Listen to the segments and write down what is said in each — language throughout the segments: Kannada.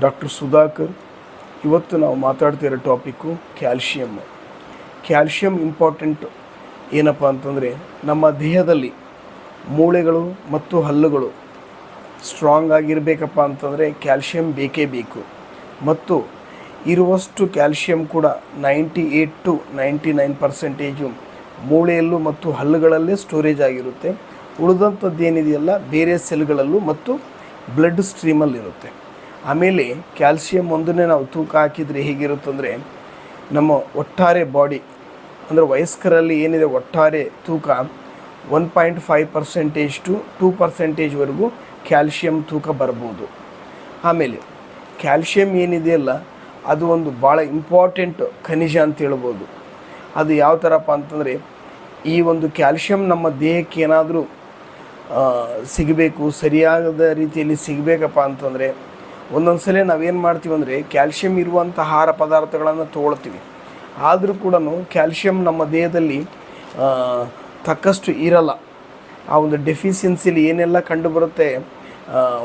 ಡಾಕ್ಟರ್ ಸುಧಾಕರ್, ಇವತ್ತು ನಾವು ಮಾತಾಡ್ತಿರೋ ಟಾಪಿಕ್ಕು ಕ್ಯಾಲ್ಶಿಯಮ್. ಕ್ಯಾಲ್ಶಿಯಂ ಇಂಪಾರ್ಟೆಂಟ್ ಏನಪ್ಪ ಅಂತಂದರೆ, ನಮ್ಮ ದೇಹದಲ್ಲಿ ಮೂಳೆಗಳು ಮತ್ತು ಹಲ್ಲುಗಳು ಸ್ಟ್ರಾಂಗ್ ಆಗಿರಬೇಕಪ್ಪ ಅಂತಂದರೆ ಕ್ಯಾಲ್ಶಿಯಂ ಬೇಕೇ ಬೇಕು. ಮತ್ತು ಇರುವಷ್ಟು ಕ್ಯಾಲ್ಶಿಯಂ ಕೂಡ ninety eight to ninety nine percentage ಮೂಳೆಯಲ್ಲೂ ಮತ್ತು ಹಲ್ಲುಗಳಲ್ಲೇ ಸ್ಟೋರೇಜ್ ಆಗಿರುತ್ತೆ. ಉಳಿದಂಥದ್ದೇನಿದೆಯಲ್ಲ, ಬೇರೆ ಸೆಲ್ಗಳಲ್ಲೂ ಮತ್ತು ಬ್ಲಡ್ ಸ್ಟ್ರೀಮಲ್ಲಿರುತ್ತೆ. ಆಮೇಲೆ ಕ್ಯಾಲ್ಸಿಯಂ ಒಂದನ್ನೇ ನಾವು ತೂಕ ಹಾಕಿದರೆ ಹೇಗಿರುತ್ತಂದರೆ ನಮ್ಮ ಒಟ್ಟಾರೆ ಬಾಡಿ, ಅಂದರೆ ವಯಸ್ಕರಲ್ಲಿ ಏನಿದೆ ಒಟ್ಟಾರೆ ತೂಕ one point five percentage to two ಪರ್ಸೆಂಟೇಜ್ವರೆಗೂ calcium ತೂಕ ಬರ್ಬೋದು. ಆಮೇಲೆ ಕ್ಯಾಲ್ಶಿಯಂ ಏನಿದೆಯಲ್ಲ ಅದು ಒಂದು ಭಾಳ ಇಂಪಾರ್ಟೆಂಟ್ ಖನಿಜ ಅಂತ ಹೇಳ್ಬೋದು. ಅದು ಯಾವ ಥರಪ್ಪ ಅಂತಂದರೆ, ಈ ಒಂದು ಕ್ಯಾಲ್ಶಿಯಂ ನಮ್ಮ ದೇಹಕ್ಕೆ ಏನಾದರೂ ಸಿಗಬೇಕು, ಸರಿಯಾದ ರೀತಿಯಲ್ಲಿ ಸಿಗಬೇಕಪ್ಪ ಅಂತಂದರೆ ಒಂದೊಂದು ಸಲ ನಾವೇನು ಮಾಡ್ತೀವಿ ಅಂದರೆ ಕ್ಯಾಲ್ಶಿಯಂ ಇರುವಂಥ ಆಹಾರ ಪದಾರ್ಥಗಳನ್ನು ತೊಗೊಳ್ತೀವಿ. ಆದರೂ ಕೂಡ ಕ್ಯಾಲ್ಶಿಯಂ ನಮ್ಮ ದೇಹದಲ್ಲಿ ತಕ್ಕಷ್ಟು ಇರಲ್ಲ. ಆ ಒಂದು ಡೆಫಿಷಿಯನ್ಸಿಲಿ ಏನೆಲ್ಲ ಕಂಡುಬರುತ್ತೆ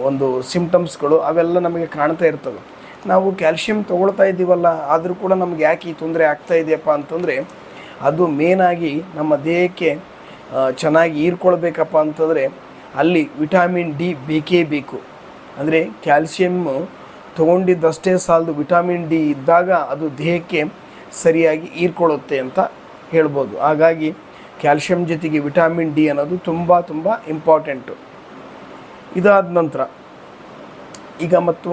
ಒಂದು ಸಿಂಪ್ಟಮ್ಸ್ಗಳು ಅವೆಲ್ಲ ನಮಗೆ ಕಾಣ್ತಾ ಇರ್ತವೆ. ನಾವು ಕ್ಯಾಲ್ಶಿಯಂ ತೊಗೊಳ್ತಾ ಇದ್ದೀವಲ್ಲ, ಆದರೂ ಕೂಡ ನಮ್ಗೆ ಯಾಕೆ ಈ ತೊಂದರೆ ಆಗ್ತಾ ಇದೆಯಪ್ಪ ಅಂತಂದರೆ, ಅದು ಮೇನಾಗಿ ನಮ್ಮ ದೇಹಕ್ಕೆ ಚೆನ್ನಾಗಿ ಹೀರ್ಕೊಳ್ಬೇಕಪ್ಪ ಅಂತಂದರೆ ಅಲ್ಲಿ ವಿಟಾಮಿನ್ ಡಿ ಬೇಕೇ ಬೇಕು. ಅಂದರೆ ಕ್ಯಾಲ್ಸಿಯಮ್ಮು ತೊಗೊಂಡಿದ್ದಷ್ಟೇ ಸಾಲದು ವಿಟಾಮಿನ್ ಡಿ ಇದ್ದಾಗ ಅದು ದೇಹಕ್ಕೆ ಸರಿಯಾಗಿ ಹೀರ್ಕೊಳ್ಳುತ್ತೆ ಅಂತ ಹೇಳ್ಬೋದು. ಹಾಗಾಗಿ ಕ್ಯಾಲ್ಸಿಯಂ ಜೊತೆಗೆ ವಿಟಾಮಿನ್ ಡಿ ಅನ್ನೋದು ತುಂಬ ತುಂಬ ಇಂಪಾರ್ಟೆಂಟು ಇದಾದ ನಂತರ ಈಗ ಮತ್ತು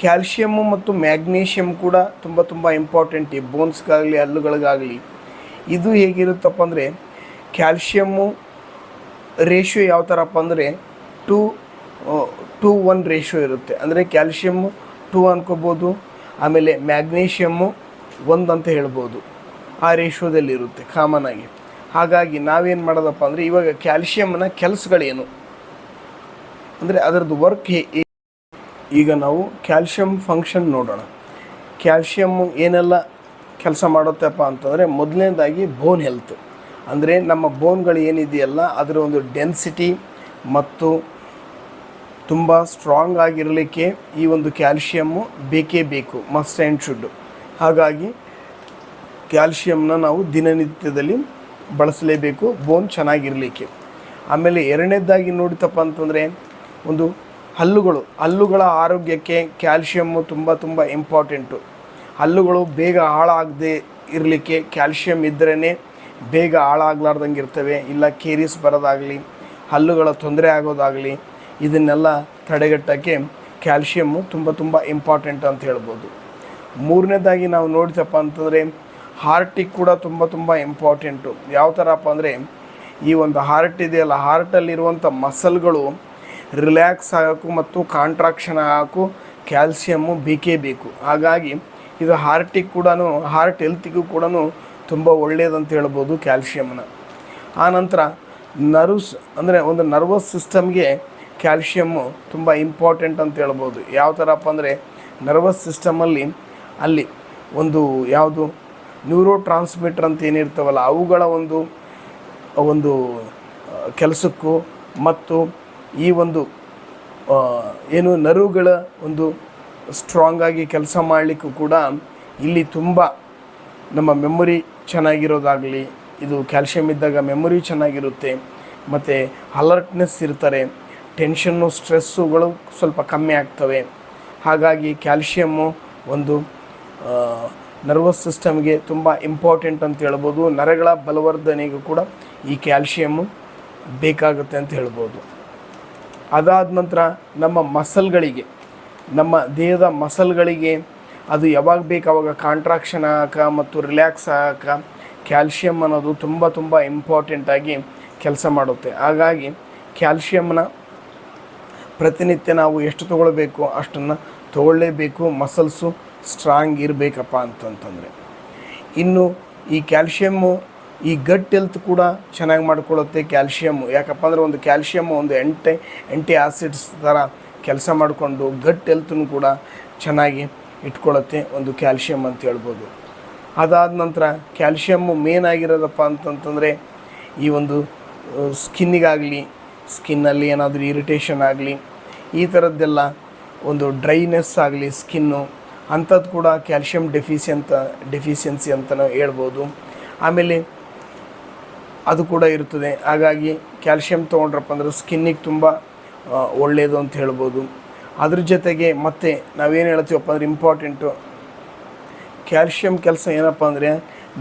ಕ್ಯಾಲ್ಶಿಯಮ್ಮು ಮತ್ತು ಮ್ಯಾಗ್ನೀಷಿಯಮ್ ಕೂಡ ತುಂಬ ತುಂಬ ಇಂಪಾರ್ಟೆಂಟ್ ಈ ಬೋನ್ಸ್ಗಾಗಲಿ ಹಲ್ಲುಗಳಿಗಾಗಲಿ. ಇದು ಹೇಗಿರುತ್ತಪ್ಪ ಅಂದರೆ ಕ್ಯಾಲ್ಶಿಯಮ್ಮು ರೇಷಿಯೋ ಯಾವ ಥರಪ್ಪ ಅಂದರೆ ಟು ಟು ಒನ್ ರೇಷಿಯೋ ಇರುತ್ತೆ. ಅಂದರೆ ಕ್ಯಾಲ್ಶಿಯಮ್ಮು ಟೂ ಅನ್ಕೋಬೋದು, ಆಮೇಲೆ ಮ್ಯಾಗ್ನೀಷಿಯಮ್ಮು ಒಂದು ಅಂತ ಹೇಳ್ಬೋದು. ಆ ರೇಷಿಯೋದಲ್ಲಿ ಇರುತ್ತೆ ಕಾಮನ್ ಆಗಿ. ಹಾಗಾಗಿ ನಾವೇನು ಮಾಡೋದಪ್ಪ ಅಂದರೆ ಇವಾಗ ಕ್ಯಾಲ್ಶಿಯಮ್ನ ಕೆಲಸಗಳೇನು? ಅಂದರೆ ಅದರದ್ದು ವರ್ಕ್ ಈಗ ನಾವು ಕ್ಯಾಲ್ಶಿಯಮ್ ಫಂಕ್ಷನ್ ನೋಡೋಣ. ಕ್ಯಾಲ್ಶಿಯಮ್ಮು ಏನೆಲ್ಲ ಕೆಲಸ ಮಾಡುತ್ತಪ್ಪ ಅಂತಂದರೆ ಮೊದಲನೇದಾಗಿ ಬೋನ್ ಹೆಲ್ತ್ ಅಂದರೆ ನಮ್ಮ ಬೋನ್ಗಳು ಏನಿದೆಯಲ್ಲ, ಅದರ ಒಂದು ಡೆನ್ಸಿಟಿ ಮತ್ತು ತುಂಬ ಸ್ಟ್ರಾಂಗ್ ಆಗಿರಲಿಕ್ಕೆ ಈ ಒಂದು ಕ್ಯಾಲ್ಶಿಯಮ್ಮು ಬೇಕೇ ಬೇಕು ಮಸ್ಟ್ ಆ್ಯಂಡ್ ಶುಡ್ ಹಾಗಾಗಿ ಕ್ಯಾಲ್ಶಿಯಮ್ನ ನಾವು ದಿನನಿತ್ಯದಲ್ಲಿ ಬಳಸಲೇಬೇಕು ಬೋನ್ ಚೆನ್ನಾಗಿರಲಿಕ್ಕೆ. ಆಮೇಲೆ ಎರಡನೇದಾಗಿ ನೋಡಿತಪ್ಪ ಅಂತಂದರೆ ಒಂದು ಹಲ್ಲುಗಳು, ಹಲ್ಲುಗಳ ಆರೋಗ್ಯಕ್ಕೆ ಕ್ಯಾಲ್ಶಿಯಮ್ಮು ತುಂಬ ತುಂಬ ಇಂಪಾರ್ಟೆಂಟು ಹಲ್ಲುಗಳು ಬೇಗ ಹಾಳಾಗದೆ ಇರಲಿಕ್ಕೆ ಕ್ಯಾಲ್ಶಿಯಮ್ ಇದ್ದರೇ ಬೇಗ ಹಾಳಾಗ್ಲಾರ್ದಂಗೆ ಇರ್ತವೆ ಇಲ್ಲ ಕೇರಿಸ್ ಬರೋದಾಗಲಿ, ಹಲ್ಲುಗಳ ತೊಂದರೆ ಆಗೋದಾಗಲಿ ಇದನ್ನೆಲ್ಲ ತಡೆಗಟ್ಟೋಕ್ಕೆ ಕ್ಯಾಲ್ಶಿಯಮ್ಮು ತುಂಬ ತುಂಬ ಇಂಪಾರ್ಟೆಂಟ್ ಅಂತ ಹೇಳ್ಬೋದು. ಮೂರನೇದಾಗಿ ನಾವು ನೋಡಿದಪ್ಪ ಅಂತಂದರೆ ಹಾರ್ಟಿಗೆ ಕೂಡ ತುಂಬ ತುಂಬ ಇಂಪಾರ್ಟೆಂಟು ಯಾವ ಥರಪ್ಪ ಅಂದರೆ ಈ ಒಂದು ಹಾರ್ಟ್ ಇದೆಯಲ್ಲ ಹಾರ್ಟಲ್ಲಿರುವಂಥ ಮಸಲ್ಗಳು ರಿಲ್ಯಾಕ್ಸ್ ಆಗೋಕ್ಕೂ ಮತ್ತು ಕಾಂಟ್ರಾಕ್ಷನ್ ಆಗೋಕ್ಕೂ ಕ್ಯಾಲ್ಸಿಯಮ್ಮು ಬೇಕೇ ಬೇಕು. ಹಾಗಾಗಿ ಇದು ಹಾರ್ಟಿಗೆ ಕೂಡ ಹಾರ್ಟ್ ಹೆಲ್ತಿಗೂ ಕೂಡ ತುಂಬ ಒಳ್ಳೆಯದಂತ ಹೇಳ್ಬೋದು ಕ್ಯಾಲ್ಶಿಯಮ್ನ ಆನಂತರ ನರ್ವ್ಸ್ ಅಂದರೆ ಒಂದು ನರ್ವಸ್ ಸಿಸ್ಟಮ್ಗೆ ಕ್ಯಾಲ್ಶಿಯಮ್ಮು ತುಂಬ ಇಂಪಾರ್ಟೆಂಟ್ ಅಂತ ಹೇಳ್ಬೋದು. ಯಾವ ಥರಪ್ಪ ಅಂದರೆ ನರ್ವಸ್ ಸಿಸ್ಟಮಲ್ಲಿ ಅಲ್ಲಿ ಒಂದು ಯಾವುದು ನ್ಯೂರೋ ಟ್ರಾನ್ಸ್ಮಿಟರ್ ಅಂತ ಏನಿರ್ತಾವಲ್ಲ, ಅವುಗಳ ಒಂದು ಒಂದು ಕೆಲಸಕ್ಕೂ ಮತ್ತು ಈ ಒಂದು ಏನು ನರುಗಳ ಒಂದು ಸ್ಟ್ರಾಂಗ್ ಆಗಿ ಕೆಲಸ ಮಾಡಲಿಕ್ಕೂ ಕೂಡ ಇಲ್ಲಿ ತುಂಬ ನಮ್ಮ ಮೆಮೊರಿ ಚೆನ್ನಾಗಿರೋದಾಗಲಿ, ಇದು ಕ್ಯಾಲ್ಶಿಯಮ್ ಇದ್ದಾಗ ಮೆಮೊರಿ ಚೆನ್ನಾಗಿರುತ್ತೆ, ಮತ್ತು ಅಲರ್ಟ್ನೆಸ್ ಇರ್ತಾರೆ. ಟೆನ್ಷನ್ನು, ಸ್ಟ್ರೆಸ್ಸುಗಳು ಸ್ವಲ್ಪ ಕಮ್ಮಿ ಆಗ್ತವೆ. ಹಾಗಾಗಿ ಕ್ಯಾಲ್ಶಿಯಮ್ಮು ಒಂದು ನರ್ವಸ್ ಸಿಸ್ಟಮ್ಗೆ ತುಂಬ ಇಂಪಾರ್ಟೆಂಟ್ ಅಂತ ಹೇಳ್ಬೋದು. ನರಗಳ ಬಲವರ್ಧನೆಗೂ ಕೂಡ ಈ ಕ್ಯಾಲ್ಶಿಯಮ್ಮು ಬೇಕಾಗುತ್ತೆ ಅಂತ ಹೇಳ್ಬೋದು. ಅದಾದ ನಂತರ ನಮ್ಮ ಮಸಲ್ಗಳಿಗೆ, ನಮ್ಮ ದೇಹದ ಮಸಲ್ಗಳಿಗೆ ಅದು ಯಾವಾಗ ಬೇಕು ಅವಾಗ ಕಾಂಟ್ರಾಕ್ಷನ್ ಆಗಕ್ಕೆ ಮತ್ತು ರಿಲ್ಯಾಕ್ಸ್ ಆಗಕ್ಕೆ ಕ್ಯಾಲ್ಶಿಯಮ್ ಅನ್ನೋದು ತುಂಬ ತುಂಬ ಇಂಪಾರ್ಟೆಂಟಾಗಿ ಕೆಲಸ ಮಾಡುತ್ತೆ. ಹಾಗಾಗಿ ಕ್ಯಾಲ್ಶಿಯಮ್ನ ಪ್ರತಿನಿತ್ಯ ನಾವು ಎಷ್ಟು ತೊಗೊಳ್ಬೇಕು ಅಷ್ಟನ್ನು ತೊಗೊಳ್ಳೇಬೇಕು ಮಸಲ್ಸು ಸ್ಟ್ರಾಂಗ್ ಇರಬೇಕಪ್ಪ ಅಂತಂತಂದರೆ. ಇನ್ನು ಈ ಕ್ಯಾಲ್ಶಿಯಮ್ಮು ಈ ಗಟ್ ಹೆಲ್ತ್ ಕೂಡ ಚೆನ್ನಾಗಿ ಮಾಡ್ಕೊಳ್ಳುತ್ತೆ ಕ್ಯಾಲ್ಶಿಯಮ್ಮು ಯಾಕಪ್ಪ ಅಂದರೆ ಒಂದು ಕ್ಯಾಲ್ಶಿಯಮ್ಮು ಒಂದು ಎಂಟೆ ಎಂಟಿ ಆಸಿಡ್ಸ್ ಥರ ಕೆಲಸ ಮಾಡಿಕೊಂಡು ಗಟ್ ಹೆಲ್ತನ್ನು ಕೂಡ ಚೆನ್ನಾಗಿ ಇಟ್ಕೊಳ್ಳುತ್ತೆ ಒಂದು ಕ್ಯಾಲ್ಶಿಯಮ್ ಅಂತ ಹೇಳ್ಬೋದು. ಅದಾದ ನಂತರ ಕ್ಯಾಲ್ಶಿಯಮ್ಮು ಮೇನ್ ಆಗಿರೋದಪ್ಪ ಅಂತಂತಂದರೆ ಈ ಒಂದು ಸ್ಕಿನ್ನಿಗಾಗಲಿ ಸ್ಕಿನ್ನಲ್ಲಿ ಏನಾದರೂ ಇರಿಟೇಷನ್ ಆಗಲಿ, ಈ ಥರದ್ದೆಲ್ಲ ಒಂದು ಡ್ರೈನೆಸ್ ಆಗಲಿ ಸ್ಕಿನ್ನು, ಅಂಥದ್ದು ಕೂಡ ಕ್ಯಾಲ್ಶಿಯಂ ಅಂತ ಡೆಫಿಷಿಯನ್ಸಿ ಅಂತಲೂ ಹೇಳ್ಬೋದು. ಆಮೇಲೆ ಅದು ಕೂಡ ಇರ್ತದೆ. ಹಾಗಾಗಿ ಕ್ಯಾಲ್ಶಿಯಂ ತೊಗೊಂಡ್ರಪ್ಪ ಅಂದ್ರೆ ಸ್ಕಿನ್ನಿಗೆ ತುಂಬ ಒಳ್ಳೆಯದು ಅಂತ ಹೇಳ್ಬೋದು. ಅದ್ರ ಜೊತೆಗೆ ಮತ್ತೆ ನಾವೇನು ಹೇಳ್ತೀವಪ್ಪ ಅಂದ್ರೆ ಇಂಪಾರ್ಟೆಂಟು ಕ್ಯಾಲ್ಶಿಯಂ ಕೆಲಸ ಏನಪ್ಪ ಅಂದರೆ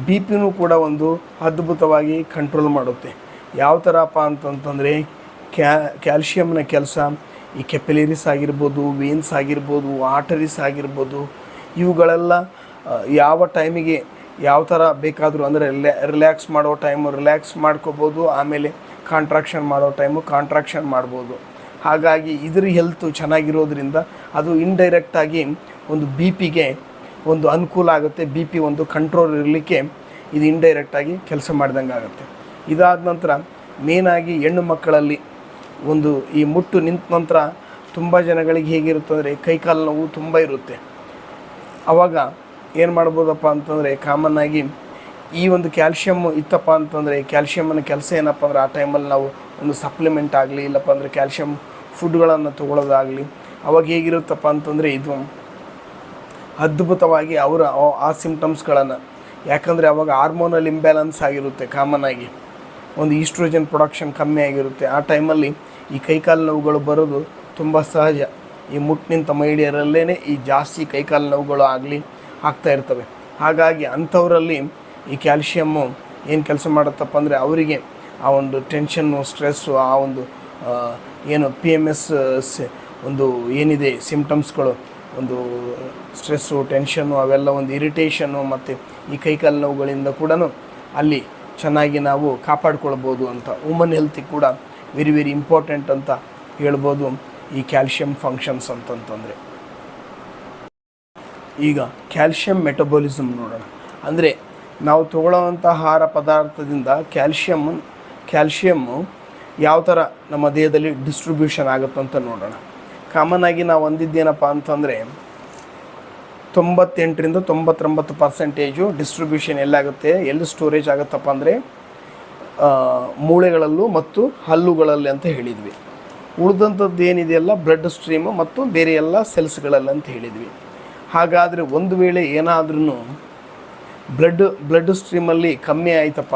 ಬಿ ಪಿನೂ ಕೂಡ ಒಂದು ಅದ್ಭುತವಾಗಿ ಕಂಟ್ರೋಲ್ ಮಾಡುತ್ತೆ. ಯಾವ ಥರಪ್ಪ ಅಂತಂತಂದರೆ ಕ್ಯಾ ಕ್ಯಾಲ್ಶಿಯಮ್ನ ಕೆಲಸ, ಈ ಕೆಪಿಲೇರಿಸ್ ಆಗಿರ್ಬೋದು, ವೇನ್ಸ್ ಆಗಿರ್ಬೋದು ಆಟರೀಸ್ ಆಗಿರ್ಬೋದು, ಇವುಗಳೆಲ್ಲ ಯಾವ ಟೈಮಿಗೆ ಯಾವ ಥರ ಬೇಕಾದರೂ ಅಂದರೆ ರಿಲ್ಯಾಕ್ಸ್ ಮಾಡೋ ಟೈಮು, ರಿಲ್ಯಾಕ್ಸ್ ಮಾಡ್ಕೋಬೋದು, ಆಮೇಲೆ ಕಾಂಟ್ರಾಕ್ಷನ್ ಮಾಡೋ ಟೈಮು, ಕಾಂಟ್ರಾಕ್ಷನ್ ಮಾಡ್ಬೋದು. ಹಾಗಾಗಿ ಇದ್ರ ಹೆಲ್ತು ಚೆನ್ನಾಗಿರೋದ್ರಿಂದ ಅದು ಇಂಡೈರೆಕ್ಟಾಗಿ ಒಂದು ಬಿ ಪಿಗೆ ಒಂದು ಅನುಕೂಲ ಆಗುತ್ತೆ, ಬಿ ಪಿ ಒಂದು ಕಂಟ್ರೋಲ್ ಇರಲಿಕ್ಕೆ ಇದು ಇಂಡೈರೆಕ್ಟಾಗಿ ಕೆಲಸ ಮಾಡಿದಂಗೆ ಆಗುತ್ತೆ ಇದಾದ ನಂತರ ಮೇನಾಗಿ ಹೆಣ್ಣು ಮಕ್ಕಳಲ್ಲಿ ಒಂದು ಈ ಮುಟ್ಟು ನಿಂತ ನಂತರ ತುಂಬ ಜನಗಳಿಗೆ ಹೇಗಿರುತ್ತಂದರೆ ಕೈಕಾಲು ನೋವು ತುಂಬ ಇರುತ್ತೆ. ಆವಾಗ ಏನು ಮಾಡ್ಬೋದಪ್ಪ ಅಂತಂದರೆ ಆಗಿ ಈ ಒಂದು ಕ್ಯಾಲ್ಶಿಯಮ್ ಇತ್ತಪ್ಪ ಅಂತಂದರೆ ಕ್ಯಾಲ್ಶಿಯಮ್ನ ಕೆಲಸ ಏನಪ್ಪ ಅಂದ್ರೆ ಆ ಟೈಮಲ್ಲಿ ನಾವು ಒಂದು ಸಪ್ಲಿಮೆಂಟ್ ಆಗಲಿ, ಇಲ್ಲಪ್ಪ ಅಂದರೆ ಕ್ಯಾಲ್ಶಿಯಮ್ ಫುಡ್ಗಳನ್ನು ತೊಗೊಳ್ಳೋದಾಗಲಿ ಅವಾಗ ಹೇಗಿರುತ್ತಪ್ಪ ಅಂತಂದರೆ ಇದು ಅದ್ಭುತವಾಗಿ ಅವರ ಆ- ಸಿಮ್ಟಮ್ಸ್ಗಳನ್ನು ಯಾಕಂದರೆ ಅವಾಗ ಹಾರ್ಮೋನಲ್ ಇಂಬ್ಯಾಲೆನ್ಸ್ ಆಗಿರುತ್ತೆ ಕಾಮನ್ ಆಗಿ. ಒಂದು ಈಸ್ಟ್ರೋಜನ್ ಪ್ರೊಡಕ್ಷನ್ ಕಮ್ಮಿ ಆಗಿರುತ್ತೆ. ಆ ಟೈಮಲ್ಲಿ ಈ ಕೈಕಾಲು ನೋವುಗಳು ಬರೋದು ತುಂಬ ಸಹಜ. ಈ ಮುಟ್ಟು ನಿಂತ ಮಹಿಳೆಯರಲ್ಲೇ ಈ ಜಾಸ್ತಿ ಕೈಕಾಲು ನೋವುಗಳು ಆಗಲಿ, ಆಗ್ತಾ ಇರ್ತವೆ. ಹಾಗಾಗಿ ಅಂಥವರಲ್ಲಿ ಈ ಕ್ಯಾಲ್ಶಿಯಮ್ಮು ಏನು ಕೆಲಸ ಮಾಡುತ್ತಪ್ಪ ಅಂದರೆ ಅವರಿಗೆ ಆ ಒಂದು ಟೆನ್ಷನ್ನು ಸ್ಟ್ರೆಸ್ಸು ಆ ಒಂದು ಏನು ಪಿ ಎಂ ಎಸ್ ಒಂದು ಏನಿದೆ ಸಿಂಪ್ಟಮ್ಸ್ಗಳು ಒಂದು ಸ್ಟ್ರೆಸ್ಸು ಟೆನ್ಷನ್ನು ಅವೆಲ್ಲ ಒಂದು ಇರಿಟೇಷನ್ನು ಮತ್ತು ಈ ಕೈಕಾಲು ನೋವುಗಳಿಂದ ಕೂಡ ಅಲ್ಲಿ ಚೆನ್ನಾಗಿ ನಾವು ಕಾಪಾಡ್ಕೊಳ್ಬೋದು ಅಂತ. ವುಮನ್ ಹೆಲ್ತಿಗೆ ಕೂಡ ವೆರಿ ವೆರಿ ಇಂಪಾರ್ಟೆಂಟ್ ಅಂತ ಹೇಳ್ಬೋದು ಈ ಕ್ಯಾಲ್ಶಿಯಂ ಫಂಕ್ಷನ್ಸ್ ಅಂತಂತಂದರೆ. ಈಗ ಕ್ಯಾಲ್ಶಿಯಂ ಮೆಟಬಾಲಿಸಮ್ ನೋಡೋಣ. ಅಂದರೆ ನಾವು ತಗೊಳ್ಳೋವಂಥ ಆಹಾರ ಪದಾರ್ಥದಿಂದ ಕ್ಯಾಲ್ಶಿಯಮ್ ಕ್ಯಾಲ್ಶಿಯಮ್ಮು ಯಾವ ಥರ ನಮ್ಮ ದೇಹದಲ್ಲಿ ಡಿಸ್ಟ್ರಿಬ್ಯೂಷನ್ ಅಂತ ನೋಡೋಣ. ಕಾಮನ್ ಆಗಿ ನಾವು ಒಂದಿದ್ದೇನಪ್ಪ ಅಂತಂದರೆ ತೊಂಬತ್ತೆಂಟರಿಂದ ತೊಂಬತ್ತೊಂಬತ್ತು ಪರ್ಸೆಂಟೇಜು ಡಿಸ್ಟ್ರಿಬ್ಯೂಷನ್ ಎಲ್ಲಾಗುತ್ತೆ, ಎಲ್ಲಿ ಸ್ಟೋರೇಜ್ ಆಗುತ್ತಪ್ಪ ಅಂದರೆ ಮೂಳೆಗಳಲ್ಲೂ ಮತ್ತು ಹಲ್ಲುಗಳಲ್ಲಿ ಅಂತ ಹೇಳಿದ್ವಿ. ಉಳಿದಂಥದ್ದು ಏನಿದೆಯಲ್ಲ ಬ್ಲಡ್ ಸ್ಟ್ರೀಮು ಮತ್ತು ಬೇರೆ ಎಲ್ಲ ಸೆಲ್ಸ್ಗಳಲ್ಲಿ ಅಂತ ಹೇಳಿದ್ವಿ. ಹಾಗಾದರೆ ಒಂದು ವೇಳೆ ಏನಾದ್ರೂ ಬ್ಲಡ್ ಬ್ಲಡ್ ಸ್ಟ್ರೀಮಲ್ಲಿ ಕಮ್ಮಿ ಆಯ್ತಪ್ಪ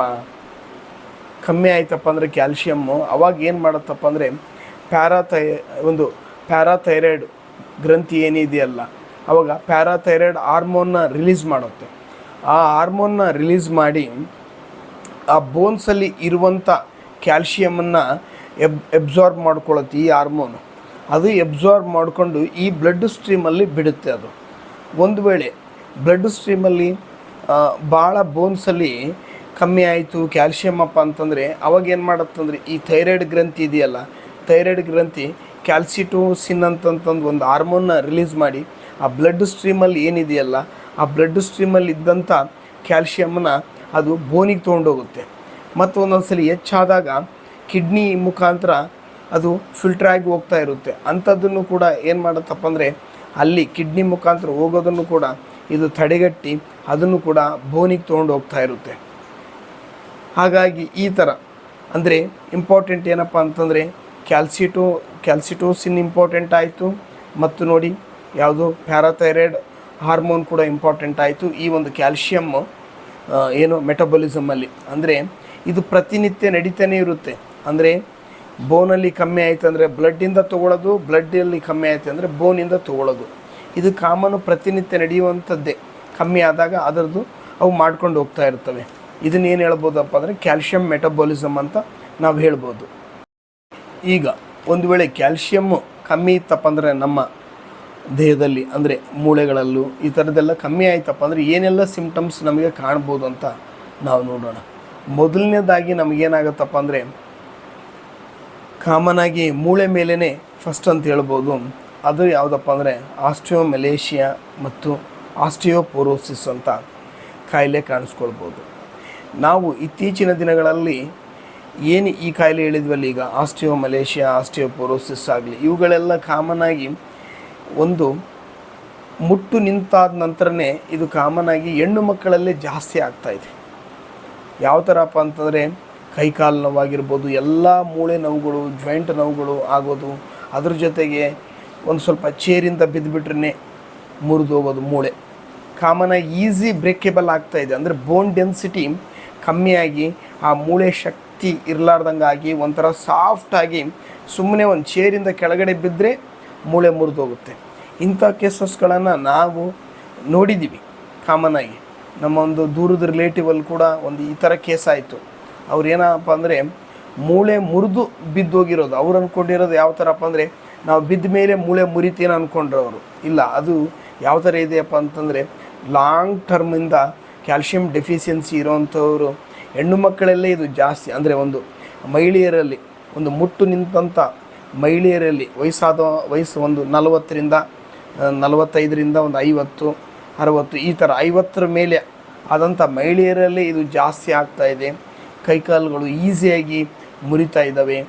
ಕಮ್ಮಿ ಆಯ್ತಪ್ಪ ಅಂದರೆ ಕ್ಯಾಲ್ಶಿಯಮ್ಮು ಅವಾಗ ಏನು ಮಾಡುತ್ತಪ್ಪ ಅಂದರೆ ಪ್ಯಾರಾಥೈ ಒಂದು ಪ್ಯಾರಾಥೈರಾಯ್ಡ್ ಗ್ರಂಥಿ ಏನಿದೆಯಲ್ಲ, ಅವಾಗ ಪ್ಯಾರಾಥೈರಾಯ್ಡ್ ಹಾರ್ಮೋನ್ನ ರಿಲೀಸ್ ಮಾಡುತ್ತೆ. ಆ ಹಾರ್ಮೋನ್ನ ರಿಲೀಸ್ ಮಾಡಿ ಆ ಬೋನ್ಸಲ್ಲಿ ಇರುವಂಥ ಕ್ಯಾಲ್ಶಿಯಮನ್ನು ಎಬ್ ಎಬ್ಸಾರ್ಬ್ ಮಾಡ್ಕೊಳತ್ತೆ ಈ ಹಾರ್ಮೋನು ಅದು ಎಬ್ಸಾರ್ಬ್ ಮಾಡಿಕೊಂಡು ಈ ಬ್ಲಡ್ ಸ್ಟ್ರೀಮಲ್ಲಿ ಬಿಡುತ್ತೆ ಅದು. ಒಂದು ವೇಳೆ ಬ್ಲಡ್ ಸ್ಟ್ರೀಮಲ್ಲಿ ಭಾಳ ಬೋನ್ಸಲ್ಲಿ ಕಮ್ಮಿ ಆಯಿತು ಕ್ಯಾಲ್ಶಿಯಮ್ ಅಪ್ಪ ಅಂತಂದರೆ ಅವಾಗ ಏನು ಮಾಡುತ್ತಂದರೆ ಈ ಥೈರಾಯ್ಡ್ ಗ್ರಂಥಿ ಇದೆಯಲ್ಲ ಥೈರಾಯ್ಡ್ ಗ್ರಂಥಿ ಕ್ಯಾಲ್ಸಿಟೋಸಿನ್ ಅಂತಂತಂದು ಒಂದು ಹಾರ್ಮೋನ್ನ ರಿಲೀಸ್ ಮಾಡಿ ಆ ಬ್ಲಡ್ ಸ್ಟ್ರೀಮಲ್ಲಿ ಏನಿದೆಯಲ್ಲ, ಆ ಬ್ಲಡ್ ಸ್ಟ್ರೀಮಲ್ಲಿ ಇದ್ದಂಥ ಕ್ಯಾಲ್ಶಿಯಮ್ನ ಅದು ಬೋನಿಗೆ ತೊಗೊಂಡೋಗುತ್ತೆ. ಮತ್ತು ಒಂದೊಂದು ಸಲ ಹೆಚ್ಚಾದಾಗ ಕಿಡ್ನಿ ಮುಖಾಂತರ ಅದು ಫಿಲ್ಟರ್ ಆಗಿ ಹೋಗ್ತಾ ಇರುತ್ತೆ. ಅಂಥದ್ದನ್ನು ಕೂಡ ಏನು ಮಾಡುತ್ತಪ್ಪ ಅಂದರೆ ಅಲ್ಲಿ ಕಿಡ್ನಿ ಮುಖಾಂತರ ಹೋಗೋದನ್ನು ಕೂಡ ಇದು ತಡೆಗಟ್ಟಿ ಅದನ್ನು ಕೂಡ ಬೋನಿಗೆ ತೊಗೊಂಡು ಹೋಗ್ತಾ ಇರುತ್ತೆ. ಹಾಗಾಗಿ ಈ ಥರ ಅಂದರೆ ಇಂಪಾರ್ಟೆಂಟ್ ಏನಪ್ಪ ಅಂತಂದರೆ ಕ್ಯಾಲ್ಸಿಟೋ, ಕ್ಯಾಲ್ಸಿಟೋಸಿನ್ ಇಂಪಾರ್ಟೆಂಟ್ ಆಯಿತು. ಮತ್ತು ನೋಡಿ, ಯಾವುದು ಪ್ಯಾರಾಥೈರಾಯ್ಡ್ ಹಾರ್ಮೋನ್ ಕೂಡ ಇಂಪಾರ್ಟೆಂಟ್ ಆಯಿತು. ಈ ಒಂದು ಕ್ಯಾಲ್ಶಿಯಮ್ಮು ಏನು ಮೆಟಬಲಿಸಮಲ್ಲಿ ಅಂದರೆ ಇದು ಪ್ರತಿನಿತ್ಯ ನಡೀತಾನೆ ಇರುತ್ತೆ. ಅಂದರೆ ಬೋನಲ್ಲಿ ಕಮ್ಮಿ ಆಯಿತು ಅಂದರೆ ಬ್ಲಡ್ಡಿಂದ ತೊಗೊಳ್ಳೋದು ಬ್ಲಡ್ಡಲ್ಲಿ ಕಮ್ಮಿ ಆಯಿತು ಅಂದರೆ ಬೋನಿಂದ ತೊಗೊಳ್ಳೋದು. ಇದು ಕಾಮನು ಪ್ರತಿನಿತ್ಯ ನಡೆಯುವಂಥದ್ದೇ. ಕಮ್ಮಿ ಆದಾಗ ಅದರದ್ದು ಅವು ಮಾಡ್ಕೊಂಡು ಹೋಗ್ತಾ ಇರ್ತವೆ. ಇದನ್ನ ಏನು ಹೇಳ್ಬೋದಪ್ಪ ಅಂದರೆ ಕ್ಯಾಲ್ಶಿಯಂ ಮೆಟಬಾಲಿಸಮ್ ಅಂತ ನಾವು ಹೇಳ್ಬೋದು. ಈಗ ಒಂದು ವೇಳೆ ಕ್ಯಾಲ್ಶಿಯಮ್ಮು ಕಮ್ಮಿ ಇತ್ತಪ್ಪ ಅಂದರೆ ನಮ್ಮ ದೇಹದಲ್ಲಿ, ಅಂದರೆ ಮೂಳೆಗಳಲ್ಲೂ ಈ ಥರದ್ದೆಲ್ಲ ಕಮ್ಮಿ ಆಯ್ತಪ್ಪ. ಅಂದರೆ ಏನೆಲ್ಲ ಸಿಮ್ಟಮ್ಸ್ ನಮಗೆ ಕಾಣ್ಬೋದು ಅಂತ ನಾವು ನೋಡೋಣ. ಮೊದಲನೇದಾಗಿ ನಮಗೇನಾಗುತ್ತಪ್ಪ ಅಂದರೆ ಕಾಮನ್ ಆಗಿ ಮೂಳೆ ಮೇಲೇ ಫಸ್ಟ್ ಅಂತ ಹೇಳ್ಬೋದು. ಅದು ಯಾವುದಪ್ಪ ಅಂದರೆ ಆಸ್ಟಿಯೋಮೆಲೇಷಿಯಾ ಮತ್ತು ಆಸ್ಟಿಯೋಪೋರೋಸಿಸ್ ಅಂತ ಕಾಯಿಲೆ ಕಾಣಿಸ್ಕೊಳ್ಬೋದು. ನಾವು ಇತ್ತೀಚಿನ ದಿನಗಳಲ್ಲಿ ಏನು ಈ ಕಾಯಿಲೆ ಹೇಳಿದ್ವಲ್ಲ ಈಗ ಆಸ್ಟಿಯೋ ಮಲೇಷಿಯಾ ಆಸ್ಟಿಯೋಪೋರೋಸಿಸ್ ಆಗಲಿ, ಇವುಗಳೆಲ್ಲ ಕಾಮನ್ ಆಗಿ ಒಂದು ಮುಟ್ಟು ನಿಂತಾದ ನಂತರನೇ ಇದು ಕಾಮನ್ ಆಗಿ ಹೆಣ್ಣು ಮಕ್ಕಳಲ್ಲೇ ಜಾಸ್ತಿ ಆಗ್ತಾ ಇದೆ. ಯಾವ ಥರಪ್ಪ ಅಂತಂದರೆ ಕೈಕಾಲು ನೋವಾಗಿರ್ಬೋದು, ಎಲ್ಲ ಮೂಳೆ ನೋವುಗಳು ಜಾಯಿಂಟ್ ನೋವುಗಳು ಆಗೋದು, ಅದ್ರ ಜೊತೆಗೆ ಒಂದು ಸ್ವಲ್ಪ ಚೇರಿಂದ ಬಿದ್ದುಬಿಟ್ರೆ ಮುರಿದು ಹೋಗೋದು ಮೂಳೆ. ಕಾಮನಾಗಿ ಈಸಿ ಬ್ರೇಕೇಬಲ್ ಇದೆ. ಅಂದರೆ ಬೋನ್ ಡೆನ್ಸಿಟಿ ಕಮ್ಮಿಯಾಗಿ ಆ ಮೂಳೆ ಶಕ್ತಿ ಇರಲಾರ್ದಂಗಾಗಿ ಒಂಥರ ಸಾಫ್ಟಾಗಿ ಸುಮ್ಮನೆ ಒಂದು ಚೇರಿಂದ ಕೆಳಗಡೆ ಬಿದ್ದರೆ ಮೂಳೆ ಮುರಿದು ಹೋಗುತ್ತೆ. ಇಂಥ ಕೇಸಸ್ಗಳನ್ನು ನಾವು ನೋಡಿದ್ದೀವಿ ಆಗಿ ನಮ್ಮ ಒಂದು ದೂರದ ರಿಲೇಟಿವಲ್ಲಿ ಕೂಡ ಒಂದು ಈ ಥರ ಕೇಸ್ ಆಯಿತು ಅವ್ರು ಏನಪ್ಪ ಅಂದರೆ ಮೂಳೆ ಮುರಿದು ಬಿದ್ದೋಗಿರೋದು ಅವ್ರು ಅಂದ್ಕೊಂಡಿರೋದು ಯಾವ ಥರಪ್ಪ ಅಂದರೆ ನಾವು ಬಿದ್ದ ಮೇಲೆ ಮೂಳೆ ಮುರಿತೀನ ಅವರು. ಇಲ್ಲ, ಅದು ಯಾವ ಥರ ಇದೆಯಪ್ಪ ಅಂತಂದರೆ ಲಾಂಗ್ ಟರ್ಮಿಂದ ಕ್ಯಾಲ್ಶಿಯಂ ಡೆಫಿಷಿಯನ್ಸಿ ಇರೋವಂಥವ್ರು ಹೆಣ್ಣು ಮಕ್ಕಳಲ್ಲೇ ಇದು ಜಾಸ್ತಿ. ಅಂದರೆ ಒಂದು ಮಹಿಳೆಯರಲ್ಲಿ ಒಂದು ಮುಟ್ಟು ನಿಂತಂಥ ಮಹಿಳೆಯರಲ್ಲಿ ವಯಸ್ಸಾದ, ವಯಸ್ಸು ಒಂದು ನಲವತ್ತರಿಂದ ನಲವತ್ತೈದರಿಂದ ಒಂದು ಐವತ್ತು, ಅರವತ್ತು, ಈ ಥರ ಐವತ್ತರ ಮೇಲೆ ಆದಂಥ ಮಹಿಳೆಯರಲ್ಲಿ ಇದು ಜಾಸ್ತಿ ಆಗ್ತಾ ಇದೆ. ಕೈಕಾಲುಗಳು ಈಸಿಯಾಗಿ ಮುರಿತಾ ಇದ್ದಾವೆ.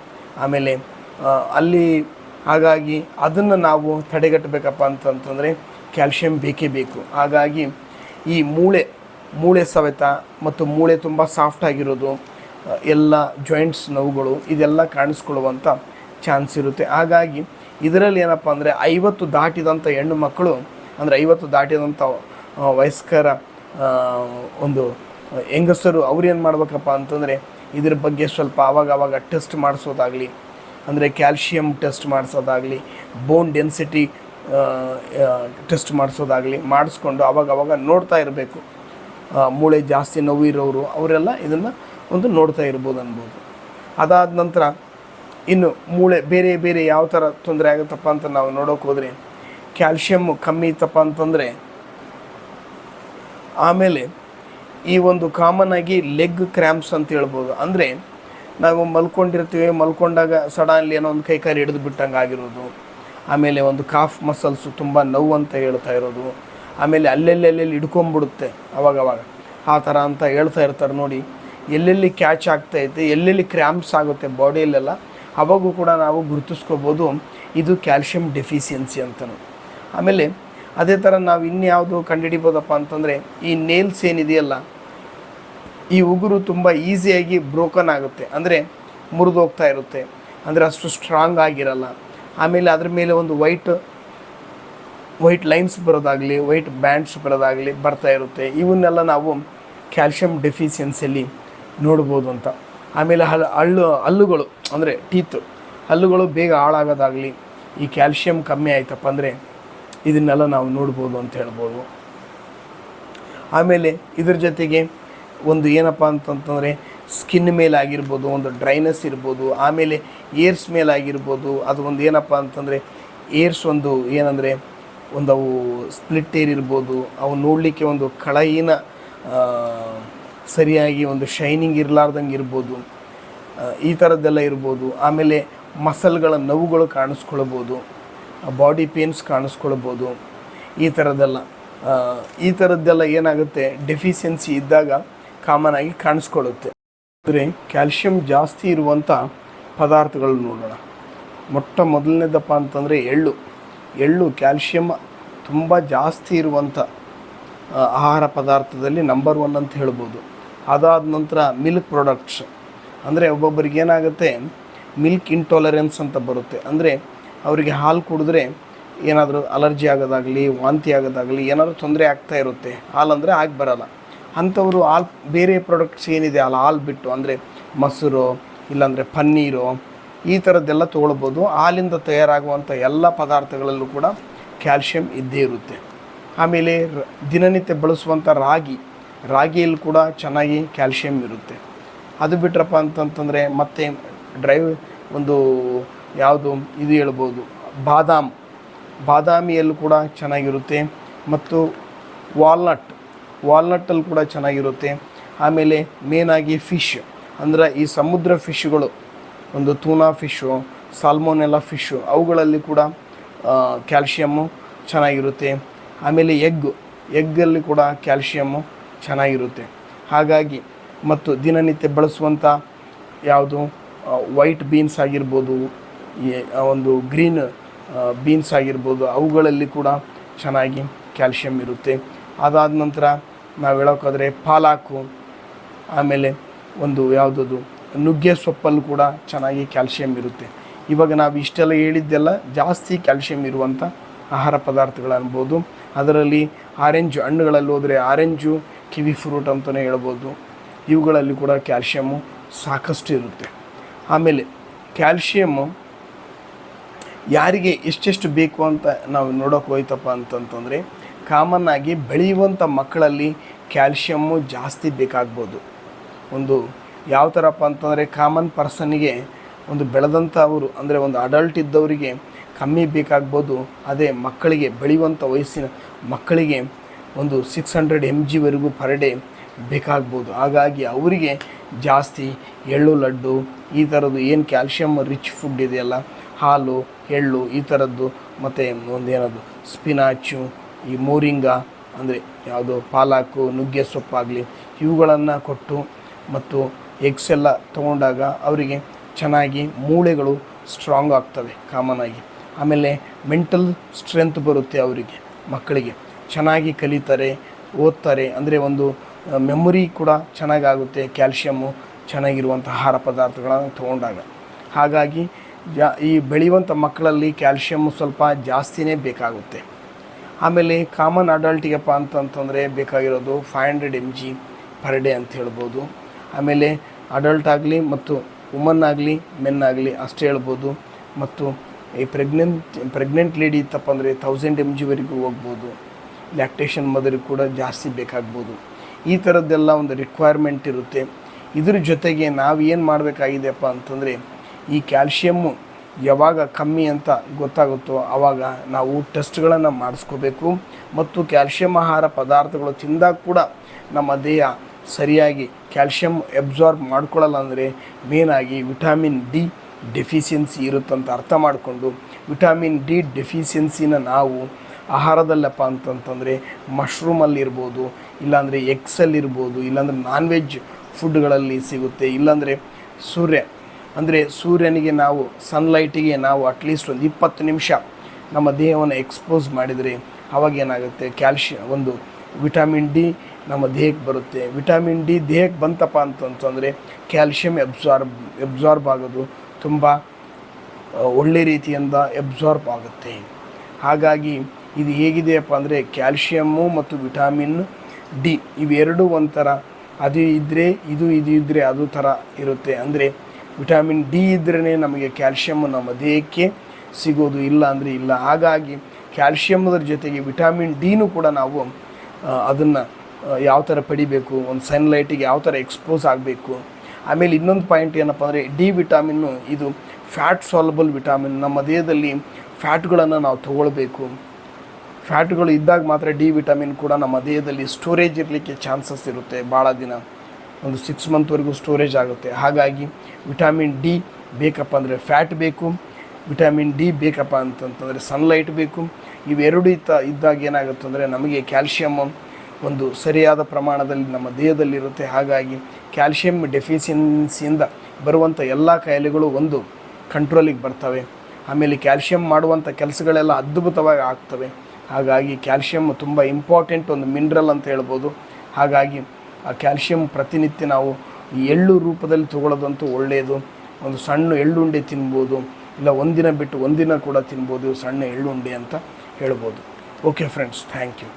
ಆಮೇಲೆ ಅಲ್ಲಿ ಹಾಗಾಗಿ ಅದನ್ನು ನಾವು ತಡೆಗಟ್ಟಬೇಕಪ್ಪ ಅಂತಂತಂದರೆ ಕ್ಯಾಲ್ಶಿಯಂ ಬೇಕೇ ಬೇಕು. ಹಾಗಾಗಿ ಈ ಮೂಳೆ ಮೂಳೆ ಸವೆತ ಮತ್ತು ಮೂಳೆ ತುಂಬ ಸಾಫ್ಟ್ ಆಗಿರೋದು ಎಲ್ಲ ಜಾಯಿಂಟ್ಸ್ ನೋವುಗಳು ಇದೆಲ್ಲ ಕಾಣಿಸ್ಕೊಳ್ಳುವಂಥ ಚಾನ್ಸ್ ಇರುತ್ತೆ. ಹಾಗಾಗಿ ಇದರಲ್ಲಿ ಏನಪ್ಪ ಅಂದರೆ ಐವತ್ತು ದಾಟಿದಂಥ ಹೆಣ್ಣು ಮಕ್ಕಳು, ಅಂದರೆ ಐವತ್ತು ದಾಟಿದಂಥ ವಯಸ್ಕರ ಒಂದು ಹೆಂಗಸರು ಅವ್ರೇನು ಮಾಡ್ಬೇಕಪ್ಪ ಅಂತಂದರೆ ಇದ್ರ ಬಗ್ಗೆ ಸ್ವಲ್ಪ ಆವಾಗ ಆವಾಗ ಟೆಸ್ಟ್ ಮಾಡಿಸೋದಾಗಲಿ, ಅಂದರೆ ಕ್ಯಾಲ್ಶಿಯಂ ಟೆಸ್ಟ್ ಮಾಡಿಸೋದಾಗಲಿ ಬೋನ್ ಡೆನ್ಸಿಟಿ ಟೆಸ್ಟ್ ಮಾಡಿಸೋದಾಗಲಿ, ಮಾಡಿಸ್ಕೊಂಡು ಆವಾಗ ಆವಾಗ ನೋಡ್ತಾ ಇರಬೇಕು. ಮೂಳೆ ಜಾಸ್ತಿ ನೋವು ಇರೋರು ಅವರೆಲ್ಲ ಇದನ್ನು ಒಂದು ನೋಡ್ತಾ ಇರ್ಬೋದು ಅನ್ಬೋದು. ಅದಾದ ನಂತರ ಇನ್ನು ಮೂಳೆ ಬೇರೆ ಬೇರೆ ಯಾವ ಥರ ತೊಂದರೆ ಆಗುತ್ತಪ್ಪ ಅಂತ ನಾವು ನೋಡೋಕೆ ಹೋದರೆ ಕ್ಯಾಲ್ಶಿಯಮ್ಮು ಕಮ್ಮಿ ಇತ್ತಪ್ಪ ಅಂತಂದರೆ, ಆಮೇಲೆ ಈ ಒಂದು ಕಾಮನ್ ಆಗಿ ಲೆಗ್ ಕ್ರ್ಯಾಂಪ್ಸ್ ಅಂತ ಹೇಳ್ಬೋದು. ಅಂದರೆ ನಾವು ಮಲ್ಕೊಂಡಿರ್ತೀವಿ, ಮಲ್ಕೊಂಡಾಗ ಸಡನ್ಲಿ ಏನೋ ಒಂದು ಕೈ ಕಾಲು ಹಿಡಿದು ಬಿಟ್ಟಂಗೆ ಆಗಿರೋದು. ಆಮೇಲೆ ಒಂದು ಕಾಫ್ ಮಸಲ್ಸು ತುಂಬ ನೋವು ಅಂತ ಹೇಳ್ತಾ ಇರೋದು. ಆಮೇಲೆ ಅಲ್ಲೆಲ್ಲಿ ಅಲ್ಲೆಲ್ಲಿ ಹಿಡ್ಕೊಂಬಿಡುತ್ತೆ ಅವಾಗವಾಗ. ಆ ಥರ ಅಂತ ಹೇಳ್ತಾ ಇರ್ತಾರೆ ನೋಡಿ. ಎಲ್ಲೆಲ್ಲಿ ಕ್ಯಾಚ್ ಆಗ್ತೈತೆ ಎಲ್ಲೆಲ್ಲಿ ಕ್ರ್ಯಾಂಪ್ಸ್ ಆಗುತ್ತೆ ಬಾಡಿಯಲ್ಲೆಲ್ಲ ಅವಾಗೂ ಕೂಡ ನಾವು ಗುರುತಿಸ್ಕೋಬೋದು ಇದು ಕ್ಯಾಲ್ಶಿಯಂ ಡೆಫಿಷಿಯನ್ಸಿ ಅಂತಲೂ ಆಮೇಲೆ ಅದೇ ಥರ ನಾವು ಇನ್ಯಾವುದು ಕಂಡುಹಿಡಿಬೋದಪ್ಪ ಅಂತಂದರೆ ಈ ನೇಲ್ಸ್ ಏನಿದೆಯಲ್ಲ, ಈ ಉಗುರು ತುಂಬ ಈಸಿಯಾಗಿ ಬ್ರೋಕನ್ ಆಗುತ್ತೆ, ಅಂದರೆ ಮುರಿದು ಹೋಗ್ತಾ ಇರುತ್ತೆ, ಅಂದರೆ ಅಷ್ಟು ಸ್ಟ್ರಾಂಗ್ ಆಗಿರಲ್ಲ. ಆಮೇಲೆ ಅದ್ರ ಮೇಲೆ ಒಂದು ವೈಟ್ ವೈಟ್ ಲೈನ್ಸ್ ಬರೋದಾಗಲಿ, ವೈಟ್ ಬ್ಯಾಂಡ್ಸ್ ಬರೋದಾಗಲಿ ಬರ್ತಾ ಇರುತ್ತೆ. ಇವನ್ನೆಲ್ಲ ನಾವು ಕ್ಯಾಲ್ಶಿಯಂ ಡೆಫಿಷಿಯನ್ಸಿಯಲ್ಲಿ ನೋಡ್ಬೋದು ಅಂತ. ಆಮೇಲೆ ಹಲ್ ಹಳ್ಳು, ಹಲ್ಲುಗಳು ಅಂದರೆ ಟೀತ್ ಹಲ್ಲುಗಳು ಬೇಗ ಹಾಳಾಗೋದಾಗಲಿ ಈ ಕ್ಯಾಲ್ಶಿಯಂ ಕಮ್ಮಿ ಆಯ್ತಪ್ಪ ಅಂದರೆ ಇದನ್ನೆಲ್ಲ ನಾವು ನೋಡ್ಬೋದು ಅಂತ ಹೇಳ್ಬೋದು. ಆಮೇಲೆ ಇದ್ರ ಜೊತೆಗೆ ಒಂದು ಏನಪ್ಪ ಅಂತಂತಂದರೆ ಸ್ಕಿನ್ ಮೇಲಾಗಿರ್ಬೋದು ಒಂದು ಡ್ರೈನೆಸ್ ಇರ್ಬೋದು, ಆಮೇಲೆ ಏರ್ಸ್ ಮೇಲಾಗಿರ್ಬೋದು ಅದು ಒಂದು ಏನಪ್ಪ ಅಂತಂದರೆ ಏರ್ಸ್ ಒಂದು ಏನಂದರೆ ಒಂದು ಅವು ಸ್ಪ್ಲಿಟ್ ಏರ್ ಇರ್ಬೋದು ಅವು ನೋಡಲಿಕ್ಕೆ ಒಂದು ಕಳಹೀನ ಸರಿಯಾಗಿ ಒಂದು ಶೈನಿಂಗ್ ಇರಲಾರ್ದಂಗೆ ಇರ್ಬೋದು. ಈ ಥರದ್ದೆಲ್ಲ ಇರ್ಬೋದು. ಆಮೇಲೆ ಮಸಲ್ಗಳ ನೋವುಗಳು ಕಾಣಿಸ್ಕೊಳ್ಬೋದು. Body pains ಕಾಣಿಸ್ಕೊಳ್ಬೋದು. ಈ ಥರದ್ದೆಲ್ಲ ಈ ಥರದ್ದೆಲ್ಲ ಏನಾಗುತ್ತೆ? ಡೆಫಿಷಿಯನ್ಸಿ ಇದ್ದಾಗ ಕಾಮನ್ ಆಗಿ ಕಾಣಿಸ್ಕೊಳ್ಳುತ್ತೆ ಅಂದರೆ ಕ್ಯಾಲ್ಶಿಯಂ ಜಾಸ್ತಿ ಇರುವಂಥ ಪದಾರ್ಥಗಳು ನೋಡೋಣ. ಮೊಟ್ಟ ಮೊದಲನೇದಪ್ಪ ಅಂತಂದರೆ ಎಳ್ಳು. ಎಳ್ಳು ಕ್ಯಾಲ್ಶಿಯಮ್ ತುಂಬ ಜಾಸ್ತಿ ಇರುವಂಥ ಆಹಾರ ಪದಾರ್ಥದಲ್ಲಿ ನಂಬರ್ ಒನ್ ಅಂತ ಹೇಳ್ಬೋದು. ಅದಾದ ನಂತರ ಮಿಲ್ಕ್ ಪ್ರಾಡಕ್ಟ್ಸ್ ಅಂದರೆ ಒಬ್ಬೊಬ್ಬರಿಗೆ ಏನಾಗುತ್ತೆ? ಮಿಲ್ಕ್ ಇಂಟಾಲರೆನ್ಸ್ ಅಂತ ಬರುತ್ತೆ. ಅಂದರೆ ಅವರಿಗೆ ಹಾಲು ಕುಡಿದ್ರೆ ಏನಾದರೂ ಅಲರ್ಜಿ ಆಗೋದಾಗಲಿ, ವಾಂತಿ ಆಗೋದಾಗಲಿ ಏನಾದರೂ ತೊಂದರೆ ಆಗ್ತಾ ಇರುತ್ತೆ. ಹಾಲು ಅಂದರೆ ಆಗಿ ಬರಲ್ಲ. ಅಂಥವರು ಹಾಲು, ಬೇರೆ ಪ್ರಾಡಕ್ಟ್ಸ್ ಏನಿದೆ ಅಲ್ಲ, ಹಾಲು ಬಿಟ್ಟು ಅಂದರೆ ಮೊಸರು, ಇಲ್ಲಾಂದರೆ ಪನ್ನೀರು ಈ ಥರದ್ದೆಲ್ಲ ತೊಗೊಳ್ಬೋದು. ಹಾಲಿಂದ ತಯಾರಾಗುವಂಥ ಎಲ್ಲ ಪದಾರ್ಥಗಳಲ್ಲೂ ಕೂಡ ಕ್ಯಾಲ್ಶಿಯಂ ಇದ್ದೇ ಇರುತ್ತೆ. ಆಮೇಲೆ ದಿನನಿತ್ಯ ಬಳಸುವಂಥ ರಾಗಿ. ರಾಗಿಯಲ್ಲಿ ಕೂಡ ಚೆನ್ನಾಗಿ ಕ್ಯಾಲ್ಶಿಯಂ ಇರುತ್ತೆ. ಅದು ಬಿಟ್ರಪ್ಪ ಅಂತಂತಂದರೆ ಮತ್ತೆ ಡ್ರೈವ್ ಒಂದು ಯಾವುದು ಇದು ಹೇಳ್ಬೋದು, ಬಾದಾಮ್. ಬಾದಾಮಿಯಲ್ಲೂ ಕೂಡ ಚೆನ್ನಾಗಿರುತ್ತೆ ಮತ್ತು ವಾಲ್ನಟ್. ವಾಲ್ನಟ್ಟಲ್ಲಿ ಕೂಡ ಚೆನ್ನಾಗಿರುತ್ತೆ. ಆಮೇಲೆ ಮೇನಾಗಿ ಫಿಶ್. ಅಂದರೆ ಈ ಸಮುದ್ರ ಫಿಶ್ಗಳು, ಒಂದು ತೂನಾ ಫಿಶ್ಶು, ಸಾಲ್ಮೋನೆಲ್ಲ ಫಿಶ್ಶು, ಅವುಗಳಲ್ಲಿ ಕೂಡ ಕ್ಯಾಲ್ಶಿಯಮ್ಮು ಚೆನ್ನಾಗಿರುತ್ತೆ. ಆಮೇಲೆ ಎಗ್. ಎಗ್ಗಲ್ಲಿ ಕೂಡ ಕ್ಯಾಲ್ಶಿಯಮ್ಮು ಚೆನ್ನಾಗಿರುತ್ತೆ. ಹಾಗಾಗಿ ಮತ್ತು ದಿನನಿತ್ಯ ಬಳಸುವಂಥ ಯಾವುದು ವೈಟ್ ಬೀನ್ಸ್ ಆಗಿರ್ಬೋದು ಒಂದು ಗ್ರೀನ್ ಬೀನ್ಸ್ ಆಗಿರ್ಬೋದು, ಅವುಗಳಲ್ಲಿ ಕೂಡ ಚೆನ್ನಾಗಿ ಕ್ಯಾಲ್ಶಿಯಂ ಇರುತ್ತೆ. ಅದಾದ ನಂತರ ನಾವು ಹೇಳೋಕ್ಕಾದರೆ ಪಾಲಾಕು, ಆಮೇಲೆ ಒಂದು ಯಾವುದದು, ನುಗ್ಗೆ ಸೊಪ್ಪಲ್ಲೂ ಕೂಡ ಚೆನ್ನಾಗಿ ಕ್ಯಾಲ್ಶಿಯಂ ಇರುತ್ತೆ. ಇವಾಗ ನಾವು ಇಷ್ಟೆಲ್ಲ ಹೇಳಿದ್ದೆಲ್ಲ ಜಾಸ್ತಿ ಕ್ಯಾಲ್ಶಿಯಂ ಇರುವಂಥ ಆಹಾರ ಪದಾರ್ಥಗಳನ್ಬೋದು. ಅದರಲ್ಲಿ ಆರೆಂಜ್ ಹಣ್ಣುಗಳಲ್ಲಿ ಹೋದರೆ ಆರೆಂಜು ಕಿವಿ ಫ್ರೂಟ್ ಅಂತಲೇ ಹೇಳ್ಬೋದು. ಇವುಗಳಲ್ಲಿ ಕೂಡ ಕ್ಯಾಲ್ಶಿಯಮ್ಮು ಸಾಕಷ್ಟು ಇರುತ್ತೆ. ಆಮೇಲೆ ಕ್ಯಾಲ್ಶಿಯಮ್ಮು ಯಾರಿಗೆ ಎಷ್ಟೆಷ್ಟು ಬೇಕು ಅಂತ ನಾವು ನೋಡೋಕೆ ಹೋಯ್ತಪ್ಪ ಅಂತಂತಂದರೆ ಕಾಮನ್ ಆಗಿ ಬೆಳೆಯುವಂಥ ಮಕ್ಕಳಲ್ಲಿ ಕ್ಯಾಲ್ಶಿಯಮ್ಮು ಜಾಸ್ತಿ ಬೇಕಾಗ್ಬೋದು. ಒಂದು ಯಾವ ಥರಪ್ಪ ಅಂತಂದರೆ ಕಾಮನ್ ಪರ್ಸನ್ನಿಗೆ ಒಂದು ಬೆಳೆದಂಥವರು, ಅಂದರೆ ಒಂದು ಅಡಲ್ಟ್ ಇದ್ದವರಿಗೆ ಕಮ್ಮಿ ಬೇಕಾಗ್ಬೋದು. ಅದೇ ಮಕ್ಕಳಿಗೆ ಬೆಳೆಯುವಂಥ ವಯಸ್ಸಿನ ಮಕ್ಕಳಿಗೆ ಒಂದು ಸಿಕ್ಸ್ ಹಂಡ್ರೆಡ್ ಎಂ ಜಿವರೆಗೂ ಪರ್ ಡೇ ಬೇಕಾಗ್ಬೋದು. ಹಾಗಾಗಿ ಅವರಿಗೆ ಜಾಸ್ತಿ ಎಳ್ಳು, ಲಡ್ಡು ಈ ಥರದ್ದು ಏನು ಕ್ಯಾಲ್ಶಿಯಮ್ ರಿಚ್ ಫುಡ್ ಇದೆಯಲ್ಲ, ಹಾಲು, ಎಳ್ಳು ಈ ಥರದ್ದು ಮತ್ತು ಒಂದೇನದು ಸ್ಪಿನಾಚು ಈ ಮೋರಿಂಗ ಅಂದರೆ ಯಾವುದು ಪಾಲಾಕು, ನುಗ್ಗೆ ಸೊಪ್ಪಾಗಲಿ ಇವುಗಳನ್ನು ಕೊಟ್ಟು ಮತ್ತು ಎಗ್ಸ್ ಎಲ್ಲ ತೊಗೊಂಡಾಗ ಅವರಿಗೆ ಚೆನ್ನಾಗಿ ಮೂಳೆಗಳು ಸ್ಟ್ರಾಂಗ್ ಆಗ್ತವೆ ಕಾಮನ್ ಆಗಿ. ಆಮೇಲೆ ಮೆಂಟಲ್ ಸ್ಟ್ರೆಂತ್ ಬರುತ್ತೆ ಅವರಿಗೆ, ಮಕ್ಕಳಿಗೆ. ಚೆನ್ನಾಗಿ ಕಲಿತಾರೆ, ಓದ್ತಾರೆ ಅಂದರೆ ಒಂದು ಮೆಮೊರಿ ಕೂಡ ಚೆನ್ನಾಗಾಗುತ್ತೆ ಕ್ಯಾಲ್ಶಿಯಮ್ಮು ಚೆನ್ನಾಗಿರುವಂಥ ಆಹಾರ ಪದಾರ್ಥಗಳನ್ನು ತೊಗೊಂಡಾಗ. ಹಾಗಾಗಿ, ಜಾ, ಈ ಬೆಳೆಯುವಂಥ ಮಕ್ಕಳಲ್ಲಿ ಕ್ಯಾಲ್ಶಿಯಮ್ಮು ಸ್ವಲ್ಪ ಜಾಸ್ತಿನೇ ಬೇಕಾಗುತ್ತೆ. ಆಮೇಲೆ ಕಾಮನ್ ಅಡಲ್ಟಿಗಪ್ಪ ಅಂತಂತಂದರೆ ಬೇಕಾಗಿರೋದು five hundred M G per day ಅಂತ ಹೇಳ್ಬೋದು. ಆಮೇಲೆ ಅಡಲ್ಟ್ ಆಗಲಿ ಮತ್ತು ವುಮನ್ ಆಗಲಿ ಮೆನ್ ಆಗಲಿ ಅಷ್ಟೇ ಹೇಳ್ಬೋದು. ಮತ್ತು ಈ ಪ್ರೆಗ್ನೆಂಟ್ ಪ್ರೆಗ್ನೆಂಟ್ ಲೇಡಿ ಇತ್ತಪ್ಪ ಅಂದರೆ ತೌಸಂಡ್ ಎಂ ಜಿವರೆಗೂ ಹೋಗ್ಬೋದು. ಲ್ಯಾಕ್ಟೇಷನ್ ಮದರಿಗೆ ಕೂಡ ಜಾಸ್ತಿ ಬೇಕಾಗ್ಬೋದು. ಈ ಥರದ್ದೆಲ್ಲ ಒಂದು ರಿಕ್ವೈರ್ಮೆಂಟ್ ಇರುತ್ತೆ. ಇದ್ರ ಜೊತೆಗೆ ನಾವು ಏನು ಮಾಡಬೇಕಾಗಿದೆಯಪ್ಪ ಅಂತಂದರೆ, ಈ ಕ್ಯಾಲ್ಶಿಯಮ್ಮು ಯಾವಾಗ ಕಮ್ಮಿ ಅಂತ ಗೊತ್ತಾಗುತ್ತೋ ಆವಾಗ ನಾವು ಟೆಸ್ಟ್ಗಳನ್ನು ಮಾಡಿಸ್ಕೋಬೇಕು. ಮತ್ತು ಕ್ಯಾಲ್ಶಿಯಂ ಆಹಾರ ಪದಾರ್ಥಗಳು ತಿಂದಾಗ ಕೂಡ ನಮ್ಮ ದೇಹ ಸರಿಯಾಗಿ ಕ್ಯಾಲ್ಶಿಯಂ ಎಬ್ಸಾರ್ಬ್ ಮಾಡ್ಕೊಳ್ಳಲ್ಲ ಅಂದರೆ ಮೇನಾಗಿ ವಿಟಮಿನ್ ಡಿ ಡೆಫಿಷಿಯನ್ಸಿ ಇರುತ್ತಂತ ಅರ್ಥ ಮಾಡಿಕೊಂಡು ವಿಟಮಿನ್ ಡಿ ಡೆಫಿಷಿಯನ್ಸಿನ ನಾವು ಆಹಾರದಲ್ಲಪ್ಪ ಅಂತಂತಂದರೆ ಮಶ್ರೂಮಲ್ಲಿರ್ಬೋದು, ಇಲ್ಲಾಂದರೆ ಎಗ್ಸಲ್ಲಿರ್ಬೋದು, ಇಲ್ಲಾಂದರೆ ನಾನ್ ವೆಜ್ ಫುಡ್ಗಳಲ್ಲಿ ಸಿಗುತ್ತೆ. ಇಲ್ಲಾಂದರೆ ಸೂರ್ಯ, ಅಂದರೆ ಸೂರ್ಯನಿಗೆ ನಾವು ಸನ್ಲೈಟಿಗೆ ನಾವು ಅಟ್ಲೀಸ್ಟ್ ಒಂದು ಇಪ್ಪತ್ತು ನಿಮಿಷ ನಮ್ಮ ದೇಹವನ್ನು ಎಕ್ಸ್ಪೋಸ್ ಮಾಡಿದರೆ ಅವಾಗ ಏನಾಗುತ್ತೆ? ಕ್ಯಾಲ್ಶಿಯಂ ಒಂದು ವಿಟಮಿನ್ ಡಿ ನಮ್ಮ ದೇಹಕ್ಕೆ ಬರುತ್ತೆ. ವಿಟಮಿನ್ ಡಿ ದೇಹಕ್ಕೆ ಬಂತಪ್ಪ ಅಂತಂತಂದರೆ ಕ್ಯಾಲ್ಶಿಯಂ ಎಬ್ಸಾರ್ಬ್ ಎಬ್ಸಾರ್ಬ್ ಆಗೋದು ತುಂಬ ಒಳ್ಳೆ ರೀತಿಯಿಂದ ಎಬ್ಸಾರ್ಬ್ ಆಗುತ್ತೆ. ಹಾಗಾಗಿ ಇದು ಹೇಗಿದೆಯಪ್ಪ ಅಂದರೆ ಕ್ಯಾಲ್ಶಿಯಮ್ಮು ಮತ್ತು ವಿಟಾಮಿನ್ ಡಿ. ಇವೆರಡೂ ಒಂಥರ. ಅದು ಇದ್ದರೆ ಇದು ಇದು ಇದ್ದರೆ ಅದು ಥರ ಇರುತ್ತೆ. ಅಂದರೆ ವಿಟಮಿನ್ ಡಿ ಇದ್ರೇ ನಮಗೆ ಕ್ಯಾಲ್ಶಿಯಮ್ಮು ನಮ್ಮ ದೇಹಕ್ಕೆ ಸಿಗೋದು ಇಲ್ಲ ಅಂದರೆ ಇಲ್ಲ. ಹಾಗಾಗಿ ಕ್ಯಾಲ್ಶಿಯಮ್ದ್ರ ಜೊತೆಗೆ ವಿಟಾಮಿನ್ ಡಿನೂ ಕೂಡ ನಾವು ಅದನ್ನು ಯಾವ ಥರ ಪಡಿಬೇಕು, ಒಂದು ಸನ್ಲೈಟಿಗೆ ಯಾವ ಥರ ಎಕ್ಸ್ಪೋಸ್ ಆಗಬೇಕು. ಆಮೇಲೆ ಇನ್ನೊಂದು ಪಾಯಿಂಟ್ ಏನಪ್ಪ ಅಂದರೆ ಡಿ ವಿಟಾಮಿನ್ನು ಇದು ಫ್ಯಾಟ್ ಸಾಲ್ಬಲ್ ವಿಟಾಮಿನ್. ನಮ್ಮ ದೇಹದಲ್ಲಿ ಫ್ಯಾಟ್ಗಳನ್ನು ನಾವು ತಗೊಳ್ಬೇಕು. ಫ್ಯಾಟ್ಗಳು ಇದ್ದಾಗ ಮಾತ್ರ ಡಿ ವಿಟಮಿನ್ ಕೂಡ ನಮ್ಮ ದೇಹದಲ್ಲಿ ಸ್ಟೋರೇಜ್ ಇರಲಿಕ್ಕೆ ಚಾನ್ಸಸ್ ಇರುತ್ತೆ. ಭಾಳ ದಿನ, ಒಂದು ಸಿಕ್ಸ್ ಮಂತ್ವರೆಗೂ ಸ್ಟೋರೇಜ್ ಆಗುತ್ತೆ. ಹಾಗಾಗಿ ವಿಟಮಿನ್ ಡಿ ಬೇಕಪ್ಪ ಅಂದರೆ ಫ್ಯಾಟ್ ಬೇಕು, ವಿಟಮಿನ್ ಡಿ ಬೇಕಪ್ಪ ಅಂತಂತಂದರೆ ಸನ್ಲೈಟ್ ಬೇಕು. ಇವೆರಡು ಇತ್ತ, ಇದ್ದಾಗ ಏನಾಗುತ್ತೆ ಅಂದರೆ ನಮಗೆ ಕ್ಯಾಲ್ಶಿಯಮ್ ಒಂದು ಸರಿಯಾದ ಪ್ರಮಾಣದಲ್ಲಿ ನಮ್ಮ ದೇಹದಲ್ಲಿರುತ್ತೆ ಹಾಗಾಗಿ ಕ್ಯಾಲ್ಶಿಯಂ ಡೆಫಿಷಿಯನ್ಸಿಯಿಂದ ಬರುವಂಥ ಎಲ್ಲ ಕಾಯಿಲೆಗಳು ಒಂದು ಕಂಟ್ರೋಲಿಗೆ ಬರ್ತವೆ. ಆಮೇಲೆ ಕ್ಯಾಲ್ಶಿಯಂ ಮಾಡುವಂಥ ಕೆಲಸಗಳೆಲ್ಲ ಅದ್ಭುತವಾಗಿ ಆಗ್ತವೆ. ಹಾಗಾಗಿ ಕ್ಯಾಲ್ಶಿಯಮ್ ತುಂಬ ಇಂಪಾರ್ಟೆಂಟ್ ಒಂದು ಮಿನರಲ್ ಅಂತ ಹೇಳ್ಬೋದು. ಹಾಗಾಗಿ ಆ ಕ್ಯಾಲ್ಶಿಯಂ ಪ್ರತಿನಿತ್ಯ ನಾವು ಎಳ್ಳು ರೂಪದಲ್ಲಿ ತಗೊಳ್ಳೋದಂತೂ ಒಳ್ಳೆಯದು ಒಂದು ಸಣ್ಣ ಎಳ್ಳುಂಡೆ ತಿನ್ಬೋದು. ಇಲ್ಲ ಒಂದಿನ ಬಿಟ್ಟು ಒಂದಿನ ಕೂಡ ತಿನ್ಬೋದು. ಸಣ್ಣ ಎಳ್ಳುಂಡೆ ಅಂತ ಹೇಳ್ಬೋದು. Okay friends thank you